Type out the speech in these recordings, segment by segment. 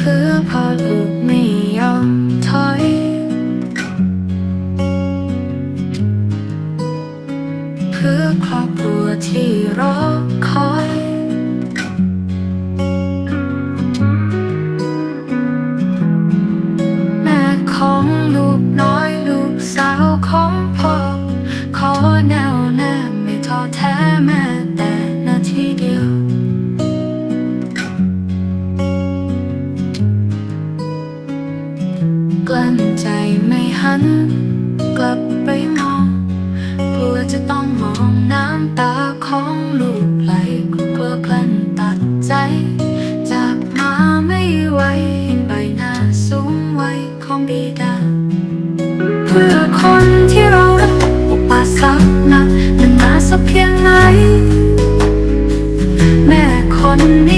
เพื่อพอลูไม่ยอมถอย เพื่อครอบครัวที่รอ กลั้นใจไม่หันกลับไปมองกลัวจะต้องมองน้ำตาของลูกไหลกลัวกลั้นตัดใจ จากมาไม่ไหวเห็นใบหน้าสูงวัยของบิดาเพื่อคนที่เรารักอุปสรรคนักนานมาสักเพียงไหนแม่คนนี้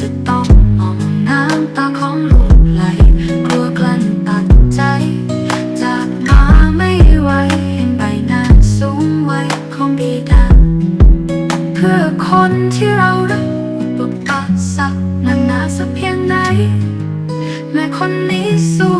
จะต้องมองน้ำตาของลูกไหลกลัวกลั้นตัดใจ จากมาไม่ไหวเห็นใบหน้าสูงไวัยของบิดาเพื่อคนที่เรารักอุปสรรคหนักหนาสักเพียงไหนแม่คนนี้สู้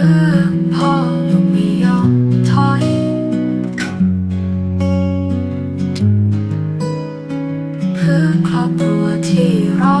อพ่อลูไม่ยอมถอเพื่อครอบครัวที่รอ